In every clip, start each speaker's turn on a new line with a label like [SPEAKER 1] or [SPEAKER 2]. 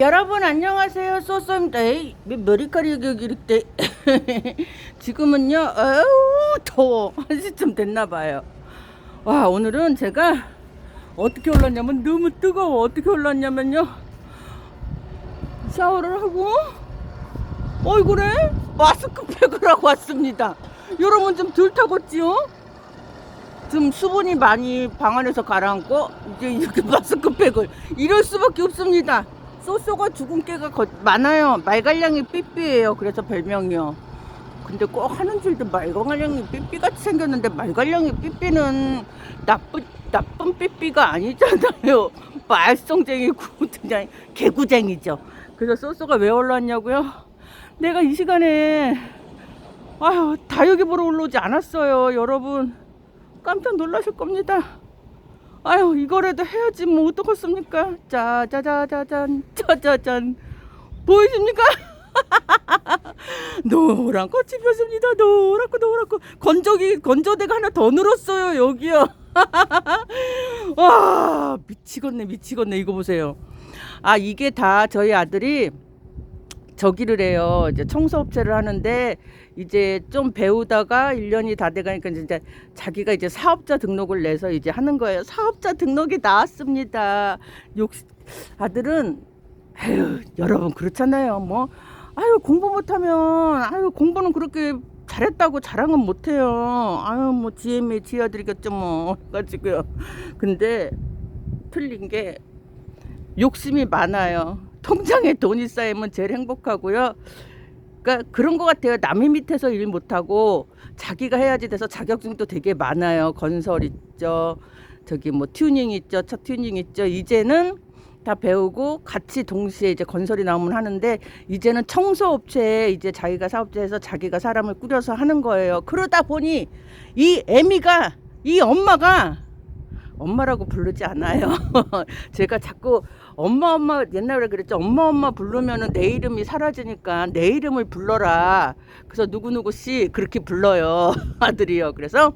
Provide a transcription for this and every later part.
[SPEAKER 1] 여러분 안녕하세요. 소소입니다 에이, 왜 머리카락이 이렇게. 지금은요 어우 더워. 한 시쯤 됐나봐요. 와 오늘은 제가 어떻게 올랐냐면 너무 뜨거워. 어떻게 올랐냐면요. 샤워를 하고. 얼굴에 마스크 팩을 하고 왔습니다. 여러분 좀 덜 타겠지요? 좀 수분이 많이 방 안에서 가라앉고 이제 이렇게 마스크팩을. 이럴 수밖에 없습니다. 쏘쏘가 죽은 깨가 거- 많아요. 말갈량이 삐삐예요. 그래서 별명이요. 근데 꼭 하는 줄도 말갈량이 삐삐같이 생겼는데 말갈량이 삐삐는 나쁜 나쁜 삐삐가 아니잖아요. 말썽쟁이고 그냥 개구쟁이죠. 그래서 쏘쏘가 왜 올라왔냐고요? 내가 이 시간에 아유 다육이 보러 올라오지 않았어요, 여러분. 깜짝 놀라실 겁니다. 아유 이거라도 해야지 뭐 어떡하습니까? 짜자자자잔 짜자잔 보이십니까? 노란 꽃이 폈습니다. 노랗고 노랗고 건조기 건조대가 하나 더 늘었어요 여기요. 와 미치겠네 미치겠네 이거 보세요. 아 이게 다 저희 아들이 저기를 해요. 이제 청소업체를 하는데 이제 좀 배우다가 1년이 다 돼가니까 이제 자기가 이제 사업자 등록을 내서 이제 하는 거예요. 사업자 등록이 나왔습니다. 욕 아들은 아유 여러분 그렇잖아요. 뭐 아유 공부 못하면 아유 공부는 그렇게 잘했다고 자랑은 못해요. 아유 뭐 GMA 지 아들이겠죠 뭐 가지고요. 근데 틀린 게 욕심이 많아요. 통장에 돈이 쌓이면 제일 행복하고요. 그러니까 그런 것 같아요. 남의 밑에서 일 못하고 자기가 해야지 돼서 자격증도 되게 많아요. 건설 있죠. 저기 뭐 튜닝 있죠. 차 튜닝 있죠. 이제는 다 배우고 같이 동시에 이제 건설이 나오면 하는데 이제는 청소업체에 이제 자기가 사업체에서 자기가 사람을 꾸려서 하는 거예요. 그러다 보니 이 애미가 이 엄마가 엄마라고 부르지 않아요. 제가 자꾸 엄마 엄마 옛날에 그랬죠. 엄마 엄마 부르면은 내 이름이 사라지니까 내 이름을 불러라. 그래서 누구 누구 씨 그렇게 불러요. 아들이요. 그래서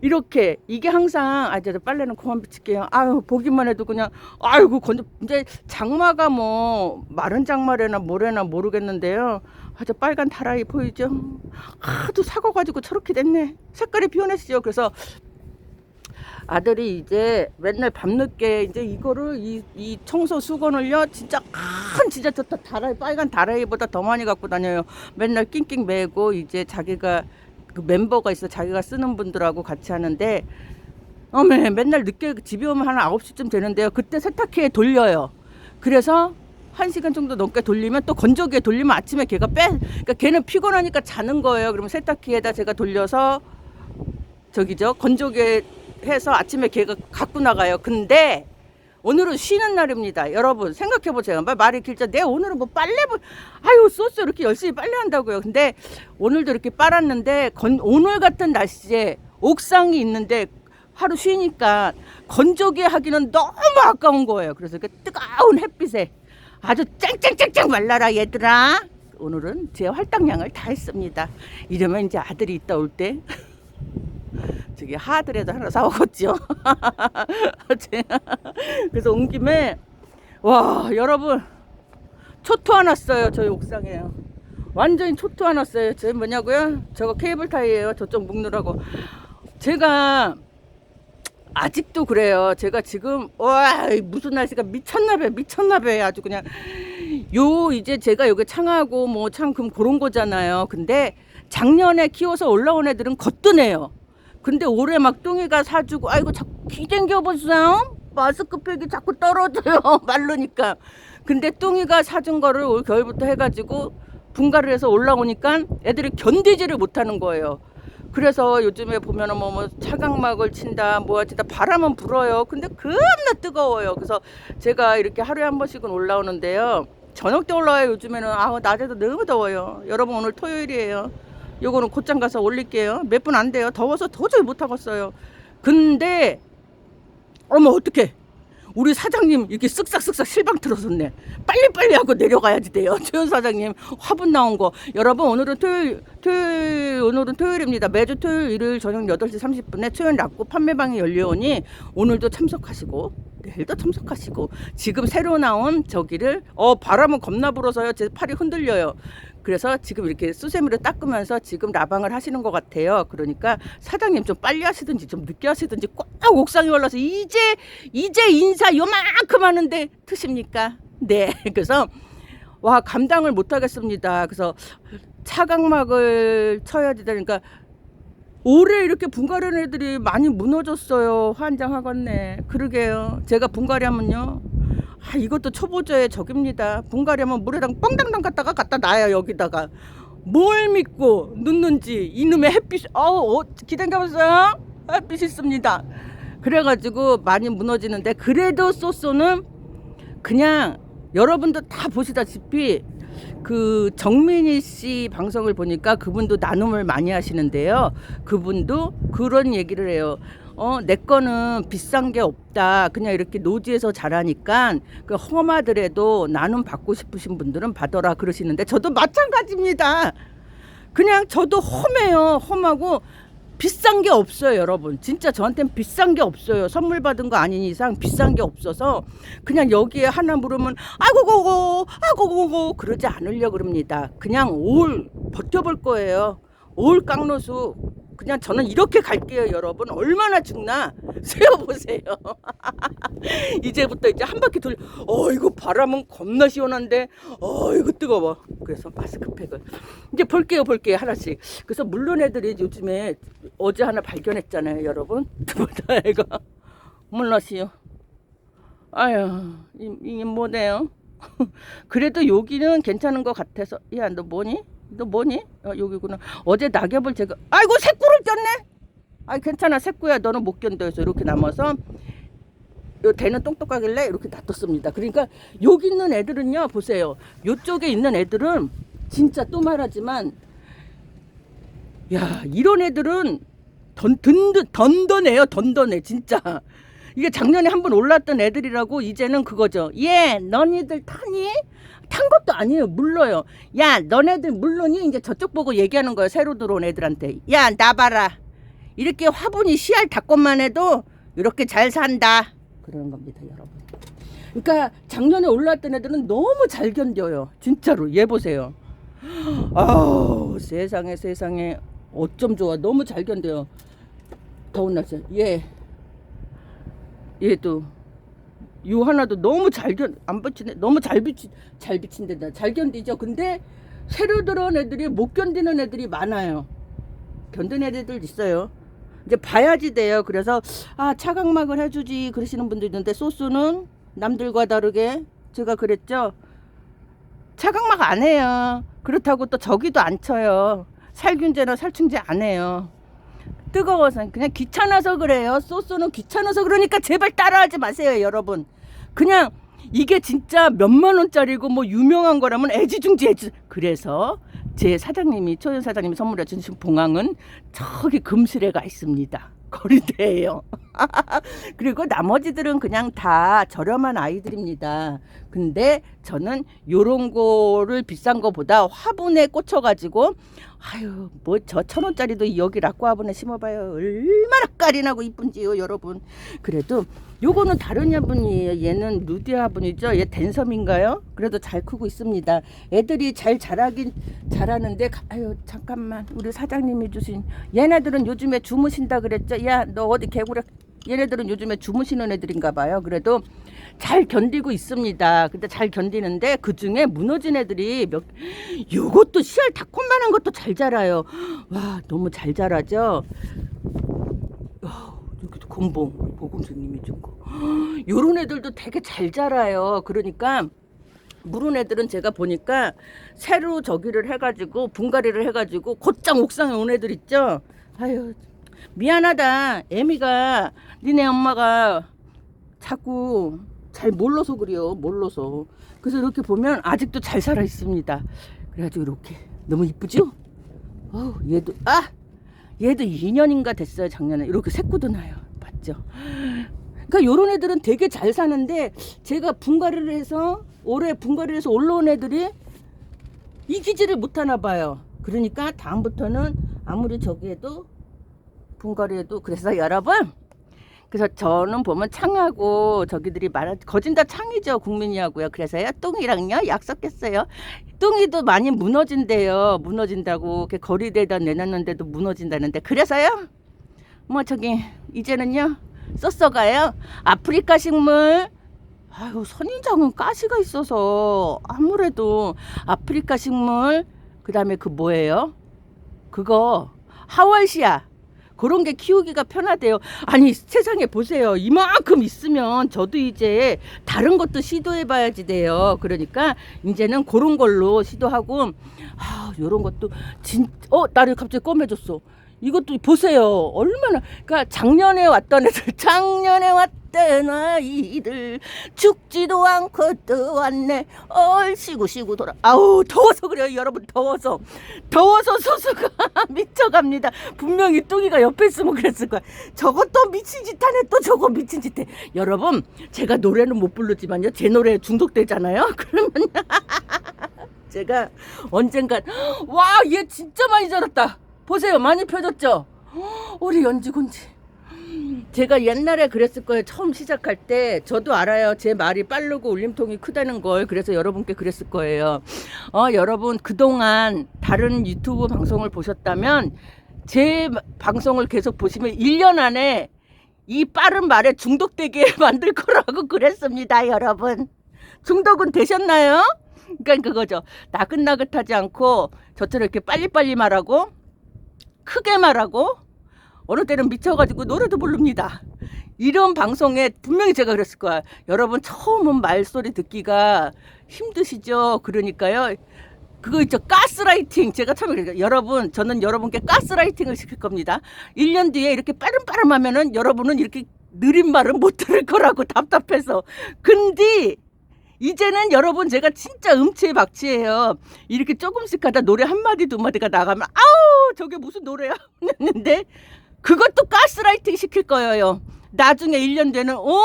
[SPEAKER 1] 이렇게 이게 항상 아저 빨래는 그만 비칠게요. 아유 보기만 해도 그냥 아이고 건조 이제 장마가 뭐 마른 장마래나 뭐래나 모르겠는데요. 아저 빨간 다라이 보이죠? 하도 사고 가지고 저렇게 됐네. 색깔이 변했어요. 그래서 아들이 이제 맨날 밤늦게 이제 이거를 이, 이 청소 수건을요 진짜 큰 진짜 저 다라이 빨간 다라이보다 더 많이 갖고 다녀요. 맨날 낑낑 매고 이제 자기가 그 멤버가 있어. 자기가 쓰는 분들하고 같이 하는데 어메 맨날 늦게 집에 오면 한 9시쯤 되는데요. 그때 세탁기에 돌려요. 그래서 한 시간 정도 넘게 돌리면 또 건조기에 돌리면 아침에 걔가 빼 그러니까 걔는 피곤하니까 자는 거예요. 그러면 세탁기에다 제가 돌려서 저기죠 건조기에 해서 아침에 걔가 갖고 나가요. 근데 오늘은 쉬는 날입니다. 여러분 생각해 보세요. 말- 말이 길죠. 내 오늘은 뭐 빨래 뭐 아유 소스 이렇게 열심히 빨래 한다고요. 근데 오늘도 이렇게 빨았는데 건, 오늘 같은 날씨에 옥상이 있는데 하루 쉬니까 건조기 하기는 너무 아까운 거예요. 그래서 그 뜨거운 햇빛에 아주 쨍쨍쨍쨍 말라라 얘들아. 오늘은 제 할당량을 다 했습니다. 이러면 이제 아들이 있다 올 때 저기 하드라도 하나 사오겠죠. 그래서 온 김에 와 여러분 초토 화 났어요 저희 옥상에요. 완전히 초토 화 났어요. 저 뭐냐고요? 저거 케이블 타이예요. 저쪽 묶느라고. 제가 아직도 그래요. 제가 지금 와 무슨 날씨가 미쳤나봐 미쳤나봐 아주 그냥 요 이제 제가 여기 창하고 뭐참금 그런 거잖아요. 근데 작년에 키워서 올라온 애들은 거뜬해요. 근데 올해 막 뚱이가 사주고 아이고 자꾸 기댕겨 보세요. 마스크팩이 자꾸 떨어져요. 말르니까. 근데 뚱이가 사준 거를 올 겨울부터 해가지고 분갈을 해서 올라오니까 애들이 견디지를 못하는 거예요. 그래서 요즘에 보면은 뭐, 뭐 차각막을 친다 뭐 하다 바람은 불어요. 근데 겁나 뜨거워요. 그래서 제가 이렇게 하루에 한 번씩은 올라오는데요. 저녁 때 올라와요. 요즘에는 아 낮에도 너무 더워요. 여러분 오늘 토요일이에요. 요거는 곧장 가서 올릴게요. 몇 분 안 돼요. 더워서 도저히 못 하겠어요. 근데 어머 어떡해. 우리 사장님 이렇게 쓱싹쓱싹 실방 틀어섰네. 빨리빨리 하고 내려가야지 돼요. 최현 사장님 화분 나온 거. 여러분 오늘은 토요일, 토요일 오늘은 토요일입니다. 매주 토요일 일요일 저녁 8시 30분에 최현 락고 판매방이 열려오니 오늘도 참석하시고 내일도 참석하시고 지금 새로 나온 저기를 어 바람은 겁나 불어서요. 제 팔이 흔들려요. 그래서 지금 이렇게 수세미를 닦으면서 지금 라방을 하시는 것 같아요. 그러니까 사장님 좀 빨리 하시든지 좀 늦게 하시든지 꼭 옥상에 올라서 이제 이제 인사 요만큼 하는데 트십니까? 네. 그래서 와 감당을 못 하겠습니다. 그래서 차각막을 쳐야 되니까 올해 이렇게 분갈이하는 애들이 많이 무너졌어요. 환장하겠네. 그러게요. 제가 분갈이 하면요. 아, 이것도 초보자의 적입니다. 분갈이 하면 물에당 뻥당당 갖다가 갖다 놔요, 여기다가. 뭘 믿고 넣는지 이놈의 햇빛, 어우, 어, 기대가보세요. 햇빛 있습니다. 그래가지고 많이 무너지는데, 그래도 소스는 그냥 여러분도 다 보시다시피 그 정민희 씨 방송을 보니까 그분도 나눔을 많이 하시는데요. 그분도 그런 얘기를 해요. 어, 내 거는 비싼 게 없다. 그냥 이렇게 노지에서 자라니까 그 험하더라도 나눔 받고 싶으신 분들은 받아라 그러시는데 저도 마찬가지입니다. 그냥 저도 험해요. 험하고 비싼 게 없어요, 여러분. 진짜 저한테는 비싼 게 없어요. 선물 받은 거 아닌 이상 비싼 게 없어서 그냥 여기에 하나 물으면 아고고고 아고고고 그러지 않으려 그럽니다. 그냥 올 버텨볼 거예요. 올 깡노수 그냥 저는 이렇게 갈게요, 여러분. 얼마나 죽나 세어보세요. 이제부터 이제 한 바퀴 돌. 어 이거 바람은 겁나 시원한데, 어 이거 뜨거워. 그래서 마스크팩을 이제 볼게요, 볼게요 하나씩. 그래서 물론 애들이 요즘에 어제 하나 발견했잖아요, 여러분. 두번다 이거 몰랐어요. 아유, 이- 이게 뭐네요? 그래도 여기는 괜찮은 것 같아서. 야, 너 뭐니? 너 뭐니? 어, 여기구나. 어제 낙엽을 제가, 아이고, 새꾸를 꼈네? 아, 괜찮아, 새꾸야. 너는 못 견뎌서 이렇게 남아서. 요 대는 똑똑하길래 이렇게 놔뒀습니다. 그러니까 여기 있는 애들은요, 보세요. 요쪽에 있는 애들은 진짜 또 말하지만, 야, 이런 애들은 던, 든든, 던던해요, 던던해, 진짜. 이게 작년에 한번 올랐던 애들이라고 이제는 그거죠. 예, 너희들 타니? 탄 것도 아니에요. 물러요. 야, 너네들 물론이 이제 저쪽 보고 얘기하는 거예요. 새로 들어온 애들한테. 야, 나 봐라. 이렇게 화분이 씨알 닦고만 해도 이렇게 잘 산다. 그러는 겁니다, 여러분. 그러니까 작년에 올랐던 애들은 너무 잘 견뎌요. 진짜로. 얘 보세요. 아우, 세상에 세상에 어쩜 좋아. 너무 잘 견뎌요. 더운 날씨. 얘 얘도 요 하나도 너무 잘견안 비치네. 너무 잘 비치 잘 비친다. 잘 견디죠. 근데 새로 들어온 애들이 못 견디는 애들이 많아요. 견디는 애들 있어요. 이제 봐야지 돼요. 그래서 아 차각막을 해주지 그러시는 분들 있는데 소스는 남들과 다르게 제가 그랬죠. 차각막 안 해요. 그렇다고 또 저기도 안 쳐요. 살균제나 살충제 안 해요 뜨거워서 그냥 귀찮아서 그래요. 소스는 귀찮아서 그러니까 제발 따라하지 마세요, 여러분. 그냥 이게 진짜 몇만 원짜리고 뭐 유명한 거라면 애지중지 애지. 그래서 제 사장님이 초연 사장님이 선물해 주신 봉황은 저기 금실에 가 있습니다. 거리대예요. 그리고 나머지들은 그냥 다 저렴한 아이들입니다. 근데 저는 요런 거를 비싼 거보다 화분에 꽂혀가지고 아유 뭐 저 천 원짜리도 여기 락과 화분에 심어봐요. 얼마나 까리나고 이쁜지요 여러분. 그래도 요거는 다른 화분이에요. 얘는 루디 화분이죠. 얘 댄섬인가요? 그래도 잘 크고 있습니다. 애들이 잘 자라긴 자라는데 가- 아유 잠깐만 우리 사장님이 주신 얘네들은 요즘에 주무신다 그랬죠. 야 너 어디 개구리 얘네들은 요즘에 주무시는 애들인가 봐요. 그래도 잘 견디고 있습니다. 근데 잘 견디는데 그 중에 무너진 애들이 몇 요것도 씨알 다콤만한 것도 잘 자라요. 와 너무 잘 자라죠. 아, 여기도 곰봉 보금생님이 준 거. 요런 애들도 되게 잘 자라요. 그러니까 물은 애들은 제가 보니까 새로 저기를 해가지고 분갈이를 해가지고 곧장 옥상에 온 애들 있죠. 아유 미안하다. 애미가 니네 엄마가 자꾸 잘 몰라서 그래요. 몰라서. 그래서 이렇게 보면 아직도 잘 살아 있습니다. 그래가지고 이렇게 너무 이쁘죠? 어우 얘도 아 얘도 2년인가 됐어요 작년에 이렇게 새꼬도 나요. 봤죠? 그러니까 요런 애들은 되게 잘 사는데 제가 분갈이를 해서 올해 분갈이를 해서 올라온 애들이 이기지를 못하나 봐요. 그러니까 다음부터는 아무리 저기 해도 분갈이해도 그래서 여러분 그래서 저는 보면 창하고 저기들이 말하 거진 다 창이죠 국민이하고요. 그래서요 뚱이랑요 약속했어요. 뚱이도 많이 무너진대요. 무너진다고 이렇게 거리대다 내놨는데도 무너진다는데 그래서요 뭐 저기 이제는요 쏘쏘가요 아프리카 식물 아유 선인장은 가시가 있어서 아무래도 아프리카 식물 그다음에 그 뭐예요 그거 하월시아 그런 게 키우기가 편하대요. 아니 세상에 보세요. 이만큼 있으면 저도 이제 다른 것도 시도해봐야지 돼요. 그러니까 이제는 그런 걸로 시도하고 아 요런 것도 진어 나를 갑자기 꺼매줬어. 이것도 보세요. 얼마나 그러니까 작년에 왔던 애들 작년에 왔 던 아이들 죽지도 않고 또 왔네. 얼씨구 씨구 돌아. 아우 더워서 그래요 여러분 더워서 더워서 소수가 미쳐갑니다. 분명히 뚱이가 옆에 있으면 그랬을 거야. 저것도 미친 짓 하네 또 저거 미친 짓 해. 여러분 제가 노래는 못 부르지만요 제 노래에 중독되잖아요. 그러면 제가 언젠간 와 얘 진짜 많이 자랐다. 보세요 많이 펴졌죠. 우리 연지군지. 제가 옛날에 그랬을 거예요. 처음 시작할 때 저도 알아요. 제 말이 빠르고 울림통이 크다는 걸 그래서 여러분께 그랬을 거예요. 어, 여러분 그동안 다른 유튜브 방송을 보셨다면 제 방송을 계속 보시면 1년 안에 이 빠른 말에 중독되게 만들 거라고 그랬습니다, 여러분. 중독은 되셨나요? 그러니까 그거죠. 나긋나긋하지 않고 저처럼 이렇게 빨리빨리 말하고 크게 말하고 어느 때는 미쳐가지고 노래도 부릅니다. 이런 방송에 분명히 제가 그랬을 거야. 여러분 처음 은 말소리 듣기가 힘드시죠? 그러니까요. 그거 있죠. 가스라이팅. 제가 처음에 그러니까 여러분, 저는 여러분께 가스라이팅을 시킬 겁니다. 1년 뒤에 이렇게 빠름빠름 하면은 여러분은 이렇게 느린 말은 못 들을 거라고 답답해서. 근데 이제는 여러분 제가 진짜 음치에 박치예요. 이렇게 조금씩 하다 노래 한 마디 두 마디가 나가면 아우 저게 무슨 노래야 했는데 그것도 가스라이팅 시킬 거예요. 나중에 1년 되는 어?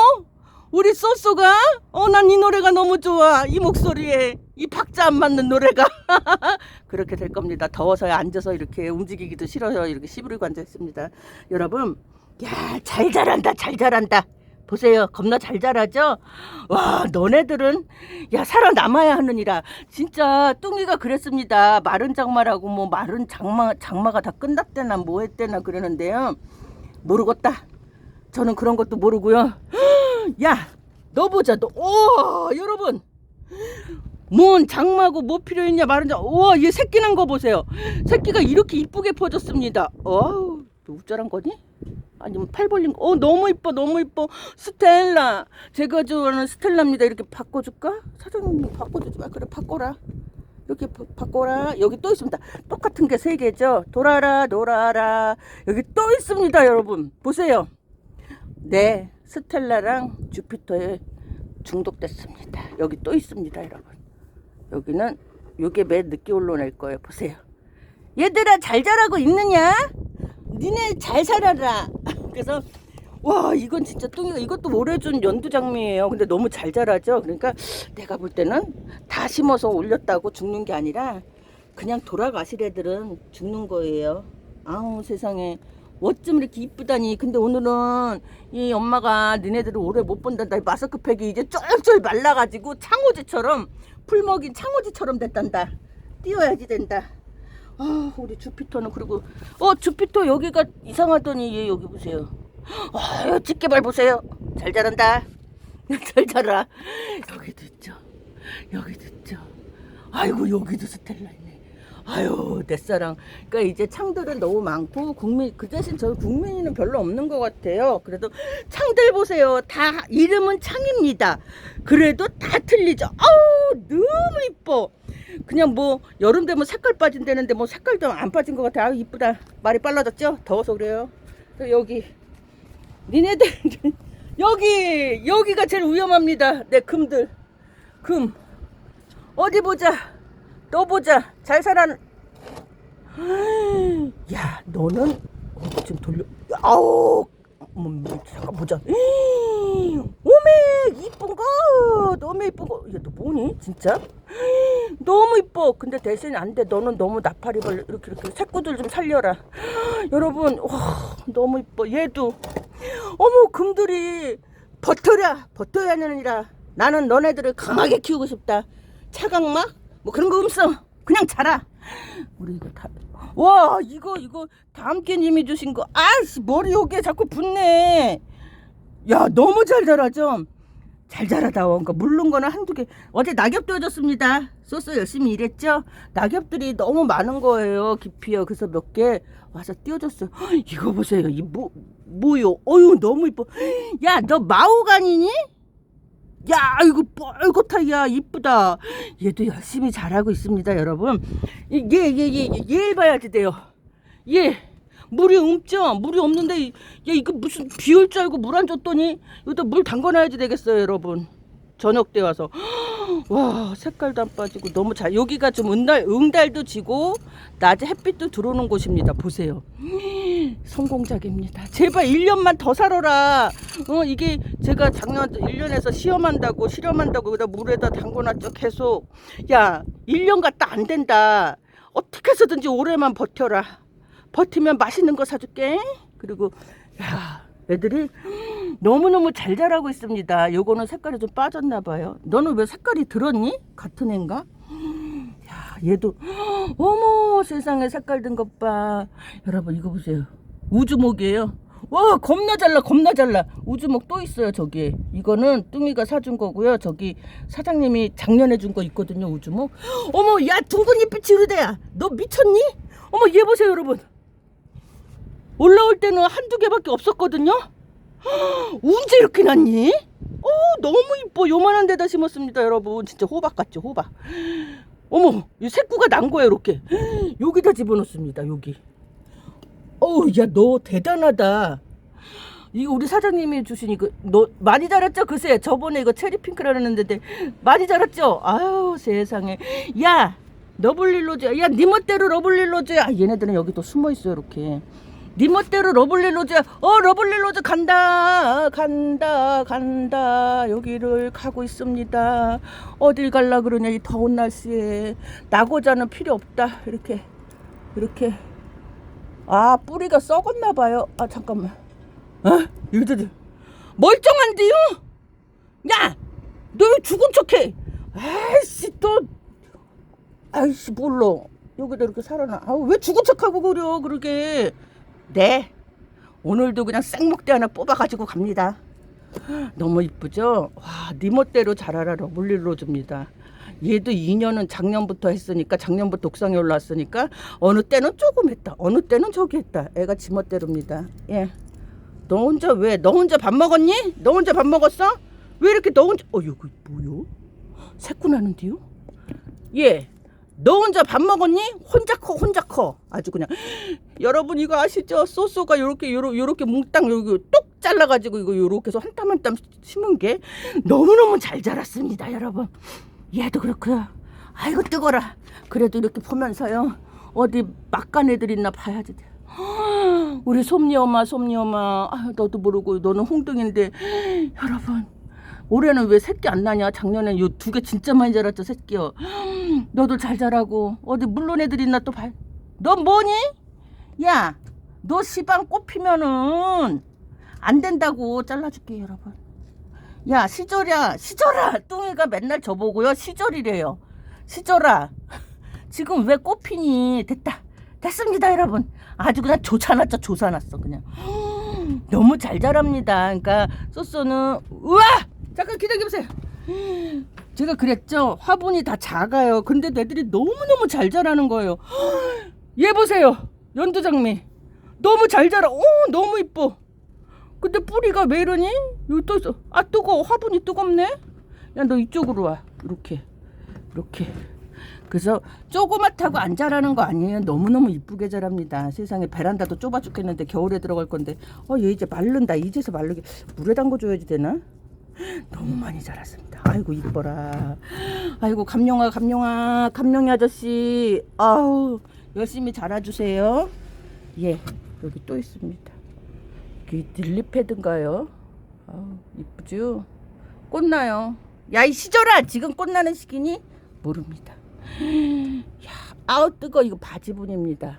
[SPEAKER 1] 우리 쏘쏘가 어 난 이 노래가 너무 좋아. 이 목소리에 이 박자 안 맞는 노래가 그렇게 될 겁니다. 더워서 앉아서 이렇게 움직이기도 싫어요. 이렇게 시부리고 앉아 있습니다. 여러분 야 잘 자란다 잘 자란다. 보세요. 겁나 잘 자라죠? 와, 너네들은, 야, 살아남아야 하느니라. 진짜, 뚱이가 그랬습니다. 마른 장마라고, 뭐, 마른 장마, 장마가 다 끝났대나, 뭐 했대나 그러는데요. 모르겠다. 저는 그런 것도 모르고요. 야, 너 보자, 너. 오, 여러분. 뭔 장마고 뭐 필요했냐, 마른 장, 우와, 얘 새끼 난 거 보세요. 새끼가 이렇게 이쁘게 퍼졌습니다. 어우, 너 우짜란 거니? 아니면 팔 벌린 거. 어 너무 이뻐 너무 이뻐. 스텔라. 제가 좋아하는 스텔라입니다. 이렇게 바꿔줄까? 사장님 바꿔주지 마. 그래 바꿔라. 이렇게 바, 바꿔라. 여기 또 있습니다. 똑같은 게 세 개죠? 돌아라 돌아라. 여기 또 있습니다 여러분. 보세요. 네 스텔라랑 주피터에 중독됐습니다. 여기 또 있습니다 여러분. 여기는 요게 맨 늦게 올라낼 거예요. 보세요. 얘들아 잘 자라고 있느냐 니네 잘 살아라. 그래서 와 이건 진짜 뚱이가 이것도 오래준 연두장미예요. 근데 너무 잘 자라죠. 그러니까 내가 볼 때는 다 심어서 올렸다고 죽는 게 아니라 그냥 돌아가실 애들은 죽는 거예요. 아우 세상에 어쩜 이렇게 이쁘다니. 근데 오늘은 이 엄마가 니네들을 오래 못 본단다. 마스크팩이 이제 쫄쫄 말라가지고 창호지처럼 풀 먹인 창호지처럼 됐단다. 띄워야지 된다. 아, 우리 주피터는 그리고 어 주피터 여기가 이상하더니 얘 여기 보세요. 아, 집게발 보세요. 잘 자란다. 잘 자라. 여기도 있죠. 여기도 있죠. 아이고 여기도 스텔라 있네. 아유 내 사랑. 그러니까 이제 창들은 너무 많고 국민 그 대신 저 국민이는 별로 없는 것 같아요. 그래도 창들 보세요. 다 이름은 창입니다. 그래도 다 틀리죠. 아우 너무 이뻐. 그냥 뭐 여름 되면 색깔 빠진다는데 뭐 색깔도 안 빠진 것 같아. 아 이쁘다. 말이 빨라졌죠? 더워서 그래요. 또 여기 니네들 여기 여기가 제일 위험합니다. 내 금들 금 어디 보자. 너 보자. 잘 살아. 야 너는 어, 지금 돌려. 아우 음, 잠깐 보자. 오 메 이쁜 거 너무 이쁜 거. 얘너 뭐니 진짜? 너무 이뻐. 근데 대신 안 돼. 너는 너무 나팔이벌 이렇게 이렇게 새꼬들 좀 살려라. 여러분 와 너무 이뻐. 얘도 어머 금들이 버텨라 버텨야 하느니라 나는 너네들을 강하게 키우고 싶다 차강막 뭐 그런 거 없어 그냥 자라 우리 이거 다 와 이거 이거 다함께님이 주신 거 아씨 머리 여기에 자꾸 붙네 야 너무 잘 자라죠 잘 자라다 온거 물른 거는 한두 개. 어제 낙엽 떼어줬습니다. 소스 열심히 일했죠? 낙엽들이 너무 많은 거예요 깊이요. 그래서 몇 개 와서 띄워줬어요. 헉, 이거 보세요. 이 뭐 뭐요. 어유 너무 이뻐. 야 너 마오간이니? 야 이거 뻘겋다 야. 이쁘다. 얘도 열심히 잘하고 있습니다 여러분. 얘 얘 얘얘 봐야지 돼요. 얘 물이 없죠 물이 없는데 야 이거 무슨 비올 줄 알고 물 안 줬더니 여기다 물 담궈놔야지 되겠어요 여러분. 저녁 때 와서. 와 색깔도 안 빠지고 너무 잘 여기가 좀 응달 응달도 지고 낮에 햇빛도 들어오는 곳입니다. 보세요. 성공작입니다. 제발 1년만 더 살아라. 어 이게 제가 작년 1년에서 시험한다고 실험한다고 여기다 물에다 담궈놨죠 계속. 야 1년 갔다 안 된다. 어떻게 해서든지 올해만 버텨라 버티면 맛있는 거 사줄게. 그리고 야 애들이 너무너무 잘 자라고 있습니다. 요거는 색깔이 좀 빠졌나 봐요. 너는 왜 색깔이 들었니? 같은 애인가? 야 얘도 어머 세상에 색깔 든 것 봐. 여러분 이거 보세요. 우주목이에요. 와 겁나 잘라 겁나 잘라. 우주목 또 있어요 저기. 이거는 뚱이가 사준 거고요. 저기 사장님이 작년에 준 거 있거든요 우주목. 어머 야 둥근 잎이 지르대야. 너 미쳤니? 어머 얘 보세요 여러분 올라올 때는 한두 개밖에 없었거든요? 언제 이렇게 났니? 어 너무 이뻐. 요만한 데다 심었습니다 여러분. 진짜 호박 같죠 호박. 어머 이 새꾸가 난 거야 이렇게. 여기다 집어넣습니다 여기. 어우 야 너 대단하다. 이거 우리 사장님이 이거 너 많이 자랐죠 그새 저번에 이거 체리 핑크라는 했는데 많이 자랐죠? 아유 세상에. 야 러블릴로즈. 야니 멋대로 러블릴로즈. 아 얘네들은 여기 또 숨어 있어요 이렇게 니 멋대로 러블릴로즈 어 러블릴로즈 간다 간다 간다. 여기를 가고 있습니다. 어딜 갈라 그러냐 이 더운 날씨에. 나고자는 필요 없다. 이렇게 이렇게. 아 뿌리가 썩었나 봐요. 아 잠깐만. 어? 이들 멀쩡한데요? 야너 왜 죽은 척해? 아이씨 또. 아이씨 몰라. 여기다 이렇게 살아나. 아왜 죽은 척하고 그려 그러게 네. 오늘도 그냥 생목대 하나 뽑아가지고 갑니다. 너무 이쁘죠? 와, 니 멋대로 자라라 러블리로 줍니다. 얘도 2년은 작년부터 했으니까 작년부터 독성에 올라왔으니까 어느 때는 조금 했다. 어느 때는 저기 했다. 애가 지 멋대로입니다. 예. 너 혼자 왜? 너 혼자 밥 먹었니? 너 혼자 밥 먹었어? 왜 이렇게 너 혼자 어, 이거 뭐요? 새꾸 나는데요? 예. 너 혼자 밥 먹었니? 혼자 커 혼자 커. 아주 그냥. 여러분 이거 아시죠? 소스가 요렇게 요렇게 요렇게 뭉땅 여기 똑 잘라가지고 이거 요렇게 해서 한 땀 한 땀 심은 게 너무너무 잘 자랐습니다 여러분. 얘도 그렇고요. 아이고 뜨거라. 그래도 이렇게 보면서요. 어디 막간 애들 있나 봐야지 우리 솜니 엄마 솜니 엄마. 아, 너도 모르고 너는 홍등인데. 여러분 올해는 왜 새끼 안 나냐? 작년엔 요두 개 진짜 많이 자랐죠, 새끼요. 너도 잘 자라고. 어디 물론 애들 있나 또 봐. 너 뭐니? 야, 너 시방 꽃피면은 안 된다고 잘라줄게, 여러분. 야, 시절이야, 시절아. 뚱이가 맨날 저보고요, 시절이래요. 시절아. 지금 왜 꽃피니? 됐다. 됐습니다, 여러분. 아주 그냥 조사났죠, 조사났어, 그냥. 너무 잘 자랍니다. 그러니까 소스는 우와! 잠깐 기다려 보세요. 제가 그랬죠. 화분이 다 작아요. 근데 애들이 너무너무 잘 자라는 거예요. 얘 보세요. 연두장미. 너무 잘 자라. 오, 너무 이뻐. 근데 뿌리가 왜 이러니? 또. 아, 뜨거워. 화분이 뜨겁네? 야, 너 이쪽으로 와. 이렇게. 이렇게. 그래서 조그맣다고 안 자라는 거 아니에요. 너무너무 이쁘게 자랍니다. 세상에 베란다도 좁아 죽겠는데 겨울에 들어갈 건데 어 얘 이제 마른다. 이제서 마르게 물에 담궈 줘야지 되나? 너무 많이 자랐습니다. 아이고 이뻐라. 아이고 감룡아 감룡아 감룡이 아저씨 아우 열심히 자라주세요. 예 여기 또 있습니다. 이게 딜리패드인가요? 아우 이쁘죠? 꽃나요. 야 이 시절아 지금 꽃나는 시기니 모릅니다. 야 아우 뜨거 이거 바지분입니다.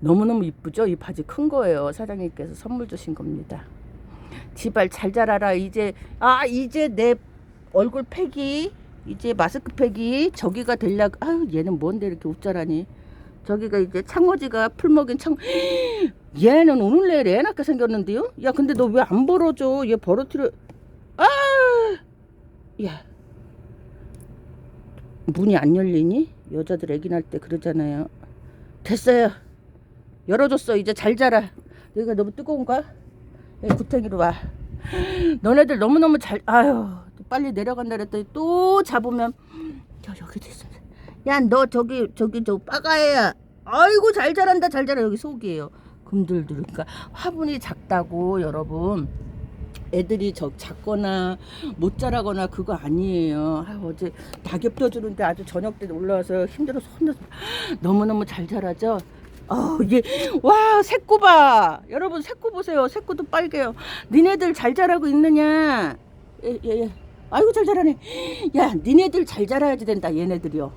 [SPEAKER 1] 너무너무 이쁘죠? 이 바지 큰 거예요. 사장님께서 선물 주신 겁니다. 지발 잘 자라라. 이제 아 이제 내 얼굴 팩이 이제 마스크 팩이 저기가 되려 아유 얘는 뭔데 이렇게 웃자라니. 저기가 이제 창어지가 풀 먹인 창 얘는 오늘 내일 애 낳게 생겼는데요? 야 근데 너 왜 안 벌어져 얘 벌어뜨려. 아야. 문이 안 열리니? 여자들 애기 낳을 때 그러잖아요. 됐어요. 열어줬어. 이제 잘 자라. 여기가 너무 뜨거운가 구탱이로 와. 너네들 너무너무 잘 아유 또 빨리 내려간다 그랬더니 또 잡으면 저 여기도 있어 야 너 저기 저기 저 빠가야 아이고 잘 자란다 잘 자라. 여기 속이에요. 금들들. 그러니까 화분이 작다고 여러분. 애들이 저 작거나 못 자라거나 그거 아니에요. 아, 어제 낙엽 떠주는데 아주 저녁 때 올라와서 힘들어서 혼자서 너무너무 잘 자라죠. 어, 이게 와 새꼬 봐. 여러분 새꼬 보세요. 새꼬도 빨개요. 니네들 잘 자라고 있느냐? 예, 예, 예. 아이고 잘 자라네. 야, 니네들 잘 자라야지 된다. 얘네들이요.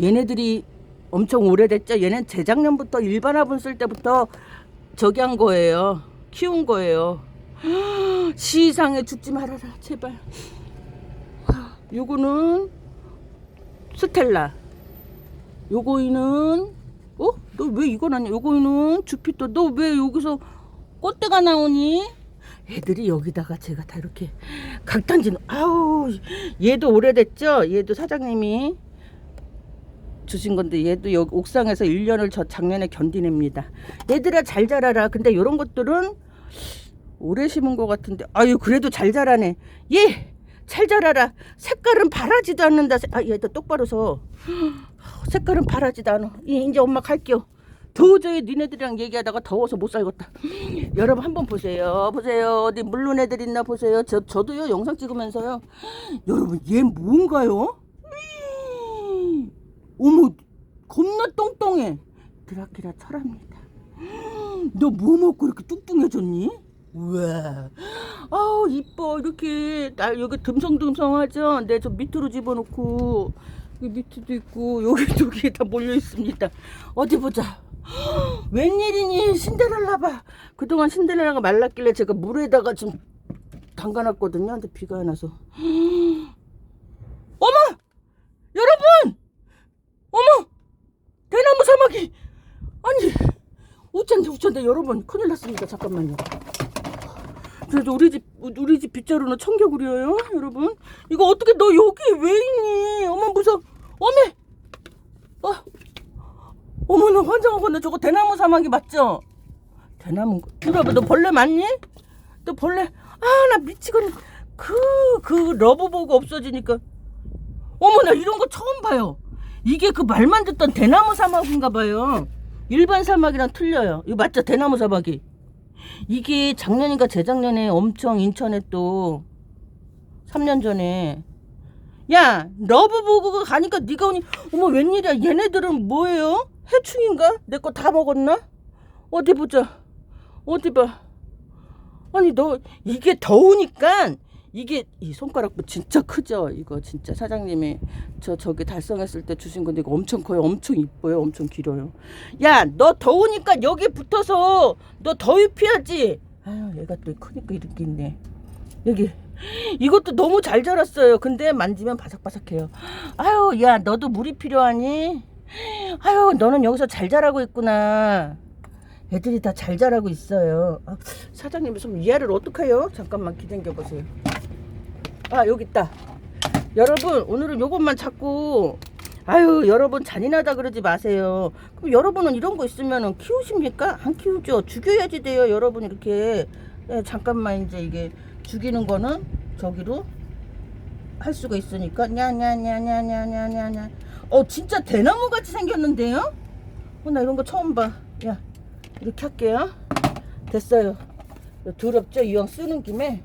[SPEAKER 1] 얘네들이 엄청 오래됐죠. 얘는 재작년부터 일반 화 분 쓸 때부터 저기 한 거예요. 키운 거예요. 시상에 죽지 말아라 제발 요거는 스텔라 요거이는 어? 너 왜 이건 아니야? 요거이는 주피터. 너 왜 여기서 꽃대가 나오니? 애들이 여기다가 제가 다 이렇게 각단지 아우 얘도 오래됐죠? 얘도 사장님이 주신 건데 얘도 여기 옥상에서 1년을 저 작년에 견디냅니다. 얘들아 잘 자라라. 근데 요런 것들은 오래 심은 것 같은데. 아유 그래도 잘 자라네. 예잘 자라라. 색깔은 바라지도 않는다. 아 얘도 똑바로 서 색깔은 바라지도 않아. 예, 이제 엄마 갈게요. 도저히 니네들이랑 얘기하다가 더워서 못 살겠다. 여러분 한번 보세요. 보세요. 어디 물론 애들 있나 보세요. 저, 저도요. 영상 찍으면서요. 여러분 얘 뭔가요? 음, 어머 겁나 똥똥해. 드라큘라 철합니다. 너 뭐 먹고 이렇게 뚱뚱해졌니? 우와 아우 이뻐. 이렇게 나 여기 듬성듬성하죠? 네저 밑으로 집어넣고 밑에도 있고 여기 저기 다 몰려 있습니다. 어디 보자. 웬일이니? 신데렐라 봐. 그동안 신데렐라가 말랐길래 제가 물에다가 좀 담가놨거든요. 근데 비가 안 와서. 어머! 여러분! 어머! 대나무 사마귀 아니 어쩐지 어쩐데 여러분 큰일 났습니다. 잠깐만요 그래도 우리 집 우리 집 빗자루는 청개구리예요 여러분? 이거 어떻게 너 여기 왜 있니? 어머 무서워. 어메! 어. 어머나 환장하겠네. 저거 대나무 사마귀 맞죠? 대나무 와봐 너 벌레 맞니? 너 벌레 아 나 미치겠네. 그그 러브 보고 없어지니까. 어머나 이런 거 처음 봐요. 이게 그 말만 듣던 대나무 사막인가 봐요. 일반 사막이랑 틀려요. 이거 맞죠? 대나무 사막이 이게 작년인가 재작년에 엄청 인천에 또 3년 전에 야 러브보그가 가니까 네가 오니 어머 웬일이야 얘네들은 뭐예요? 해충인가? 내 거 다 먹었나? 어디 보자 어디 봐 아니 너 이게 더우니까 이게 이 손가락도 진짜 크죠? 이거 진짜 사장님이 저 저기 달성했을 때 주신 건데 이거 엄청 커요. 엄청 이뻐요. 엄청 길어요. 야 너 더우니까 여기 붙어서 너 더위 피하지? 아유 얘가 또 크니까 이렇게 있네. 여기. 이것도 너무 잘 자랐어요. 근데 만지면 바삭바삭해요. 아유 야 너도 물이 필요하니? 아유 너는 여기서 잘 자라고 있구나. 애들이 다 잘 자라고 있어요. 아, 사장님이 좀 이해를 어떡해요? 잠깐만 기다려 보세요 아 여기 있다. 여러분 오늘은 요것만 찾고 아유 여러분 잔인하다 그러지 마세요. 그럼 여러분은 이런 거 있으면 키우십니까? 안 키우죠. 죽여야지 돼요 여러분 이렇게. 네, 잠깐만 이제 이게 죽이는 거는 저기로 할 수가 있으니까. 냐냐냐냐냐냐냐 어 진짜 대나무 같이 생겼는데요? 어, 나 이런 거 처음 봐야 이렇게 할게요. 됐어요. 더럽죠? 이왕 쓰는 김에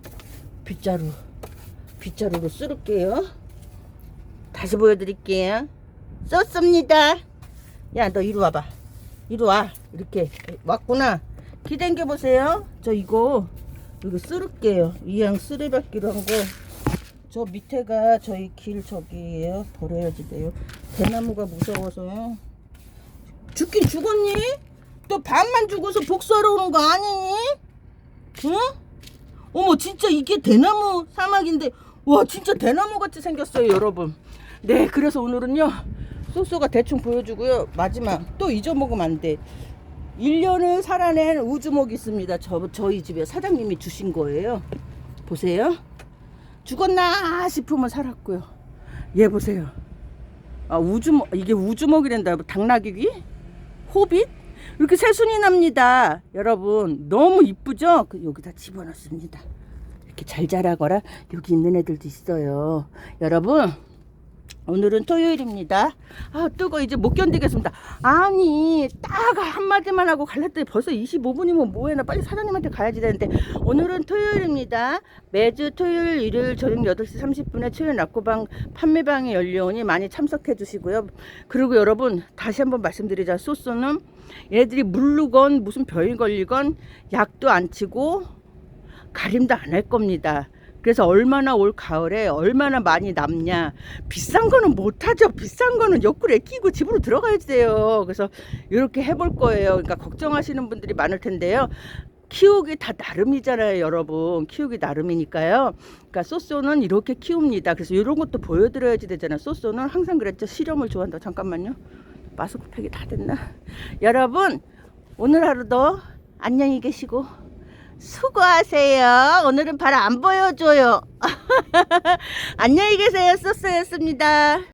[SPEAKER 1] 빗자루 빗자루로 쓸게요. 다시 보여드릴게요. 썼습니다. 야, 너 이리 와봐. 이리 와. 이렇게 왔구나. 기댕겨 보세요. 저 이거 이거 쓸게요. 이양 쓰레받기로 한 거. 저 밑에가 저희 길 저기예요. 버려야지 돼요. 대나무가 무서워서요. 죽긴 죽었니? 또 반만 죽어서 복수하러 오는 거 아니니? 응? 어머 진짜 이게 대나무 사막인데 와 진짜 대나무 같이 생겼어요 여러분. 네 그래서 오늘은요 소스가 대충 보여주고요. 마지막 또 잊어먹으면 안돼. 1년을 살아낸 우주목이 있습니다. 저, 저희 집에 사장님이 주신 거예요. 보세요. 죽었나 싶으면 살았고요. 얘 보세요. 아 우주목 이게 우주목이란다. 당나귀? 호빗? 이렇게 새순이 납니다. 여러분 너무 이쁘죠? 그 여기다 집어넣습니다 이렇게 잘 자라거라 여기 있는 애들도 있어요. 여러분 오늘은 토요일입니다. 아 뜨거. 이제 못 견디겠습니다. 아니 딱 한마디만 하고 갈랐더니 벌써 25분이면 뭐해나. 빨리 사장님한테 가야지 되는데. 오늘은 토요일입니다. 매주 토요일 일요일 저녁 8시 30분에 초연 낙고방 판매방이 열려오니 많이 참석해 주시고요. 그리고 여러분 다시 한번 말씀드리자. 소스는 얘네들이 물르건 무슨 병이 걸리건 약도 안 치고 가림도 안 할 겁니다. 그래서 얼마나 올 가을에 얼마나 많이 남냐. 비싼 거는 못하죠. 비싼 거는 옆구리에 끼고 집으로 들어가야 돼요. 그래서 이렇게 해볼 거예요. 그러니까 걱정하시는 분들이 많을 텐데요. 키우기 다 나름이잖아요 여러분. 키우기 나름이니까요. 그러니까 소소는 이렇게 키웁니다. 그래서 이런 것도 보여드려야지 되잖아요. 소소는 항상 그랬죠. 실험을 좋아한다. 잠깐만요. 마스크팩이 다 됐나? 여러분 오늘 하루도 안녕히 계시고 수고하세요. 오늘은 발 안 보여줘요. 안녕히 계세요. 소스였습니다.